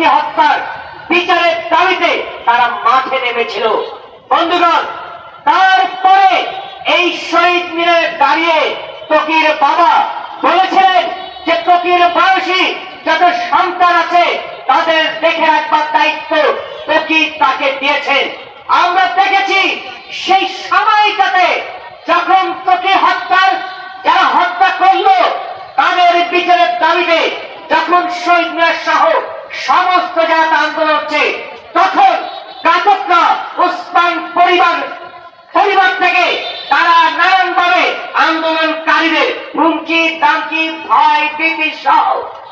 তকি হত্যার বিচারের দাবিতে তারা মাঠে নেমেছিল। বন্ধুগণ, তারপরে এই শহীদ মিনারে দাঁড়িয়ে তকির বাবা বলেছিলেন যে তকির বয়সী যত সন্তান আছে তাদের দেখে রাখবার দায়িত্ব তকি তাকে দিয়েছেন। আমরা দেখেছি সেই সময়টাতে যখন তকি হত্যার, যারা হত্যা করল, তাদের বিচারের দাবিতে যখন সমস্ত জাত আন্দোলন হচ্ছে। তখন ঘাতকরা ওসমান পরিবার পরিবার থেকে তারা নানানভাবে আন্দোলনকারীদের হুমকি, দামকি, ভয়, ভীতি সহ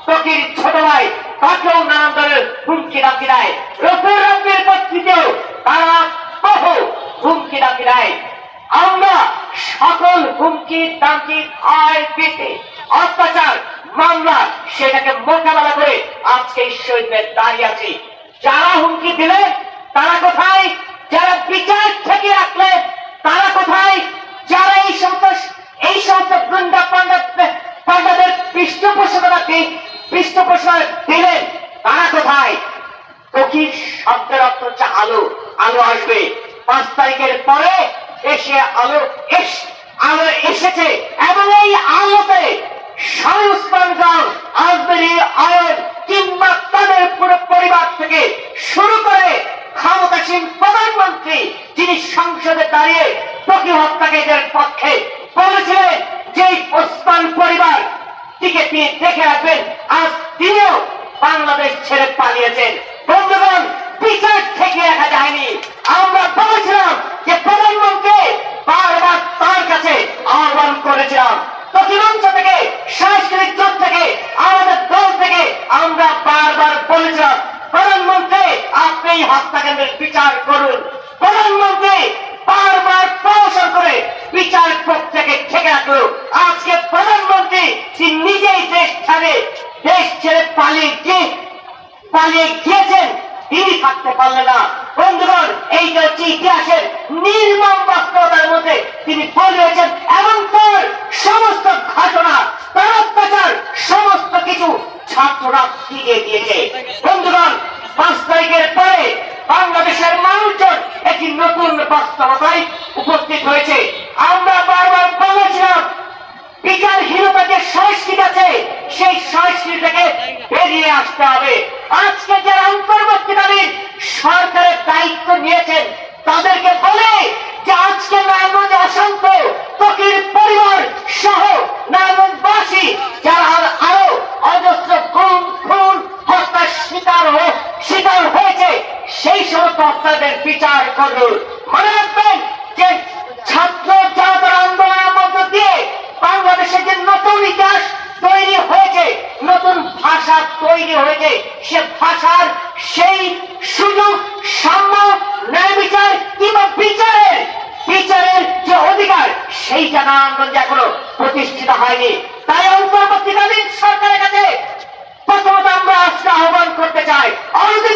তকির ছোট ভাই তাকেও নানান ধরনের হুমকি, দামকি দেয়। রফির রফির কর্তৃকেও তারা বহু হুমকি, দামকি দেয়। আমরা সকল হুমকি, দামকি, ভয়, ভীতি, অত্যাচার, মামলা সেটাকে মোকাবেলা করে আজকে এই দাঁড়িয়ে আছি। যারা হুমকি দিলেন তারা কোথায়? যারা বিচার থেকে রাখলেন তারা কোথায়? যারা এই সমস্ত এই সমস্ত গুন্ডা পান্ডা পান্ডাদের পৃষ্ঠপোষকতা দি- দিলেন তারা কোথায়? তকির শব্দের অর্থ হচ্ছে আলো। আলো আসবে। পাঁচ তারিখের পরে এসে আলো আলো এসেছে। এবং এই আলোতে স্বামী উসমান খান আজমেরি আয়ন কিংবা তাদের পুরো পরিবার থেকে শুরু করে ক্ষমতাসীন প্রধানমন্ত্রী যিনি সংসদে দাঁড়িয়ে তকি হত্যাকারীদের পক্ষে বলেছিলেন যে ওসমান পরিবার টিকে তিনি দেখে রাখবেন, আজ তিনিও বাংলাদেশ ছেড়ে পালিয়েছেন। বন্ধুগণ, বিচার থেকে রাখা যায়নি। আমরা বলেছিলাম যে প্রধানমন্ত্রী বারবার তার কাছে আহ্বান করেছিলাম। প্রতিমঞ্চ থেকে সাংস্কৃতিক জোট থেকে আমাদের দল থেকে আমরা বারবার বলেছিলাম প্রধানমন্ত্রী আপনি এই হত্যাকাণ্ডের বিচার করুন। প্রধানমন্ত্রী বারবার প্রমোশন করে বিচার প্রক্রিয়াকে ঠেকে রাখল। আজকে প্রধানমন্ত্রী নিজেই দেশ ছাড়ে, দেশ ছেড়ে পালিয়ে গিয়ে, পালিয়ে গিয়েছেন। তিনি থাকতে পারলেন না। বন্ধুগণ এই যে হচ্ছে ইতিহাসের নির্মম বাস্তবতার মধ্যে তিনি বলিয়েছেন এবং তার সমস্ত ঘটনা, তার অত্যাচার, সমস্ত কিছু ছাত্ররা ফিরিয়ে দিয়েছে। বন্ধুগণ পাঁচ তারিখের পরে বাংলাদেশের মানুষজন একটি নতুন বাস্তবতায় উপস্থিত হয়েছে। আমরা বারবার বলেছিলাম বিচারহীনতা যে সংস্কৃতি আছে, সেই সংস্কৃতি থেকে বেরিয়ে আসতে হবে। আজকে যারা অন্তর্বর্তীকালীন সরকারের দায়িত্ব নিয়েছেন বিচার করুন মনে রাখবেন যে ছাত্র জনতার আন্দোলনের মধ্য দিয়ে বাংলাদেশে যে নতুন ইতিহাস তৈরি হয়েছে, নতুন ভাষা তৈরি হয়েছে, সে ভাষার সেই সুযোগ সাম্য ন্যায় বিচার কিংবা বিচারের বিচারের যে অধিকার সেই জানা আন্দোলন এখনও প্রতিষ্ঠিত হয়নি। তাই অন্তর্বর্তীকালীন সরকারের কাছে প্রথমত আমরা আজকে আহ্বান করতে চাই অনতি